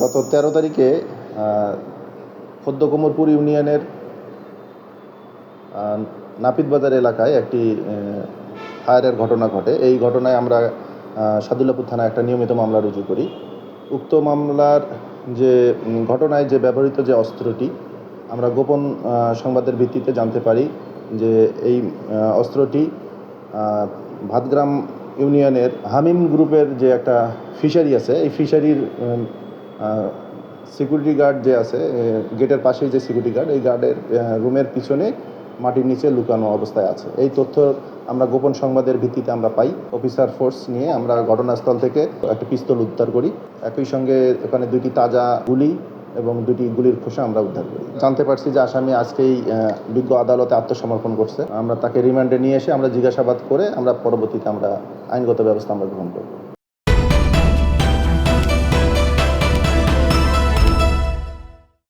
গত তেরো তারিখে খদ্দকুমরপুর ইউনিয়নের আহ, নাপিত বাজার এলাকায় একটি ফায়ারের ঘটনা ঘটে। এই ঘটনায় আমরা সাদুল্লাপুর থানায় একটা নিয়মিত মামলা রুজু করি। উক্ত মামলার যে ঘটনায় যে ব্যবহৃত যে অস্ত্রটি আমরা গোপন সংবাদের ভিত্তিতে জানতে পারি যে এই অস্ত্রটি ভাতগ্রাম ইউনিয়নের হামিম গ্রুপের যে একটা ফিশারি আছে এই ফিশারির সিকিউরিটি গার্ড যে আছে গেটের পাশেই যে সিকিউরিটি গার্ড এই গার্ডের রুমের পিছনে মাটির নিচে লুকানো অবস্থায় আছে। এই তথ্য আমরা গোপন সংবাদের ভিত্তিতে আমরা পাই। অফিসার ফোর্স নিয়ে আমরা ঘটনাস্থল থেকে একটা পিস্তল উদ্ধার করি। একই সঙ্গে ওখানে দুইটি তাজা গুলি এবং দুটি গুলির খোসা আমরা উদ্ধার করি। জানতে পারছি যে আসামি আজকেই বিজ্ঞ আদালতে আত্মসমর্পণ করছে। আমরা তাকে রিমান্ডে নিয়ে এসে আমরা জিজ্ঞাসাবাদ করে আমরা পরবর্তীতে আমরা আইনগত ব্যবস্থা আমরা গ্রহণ করব।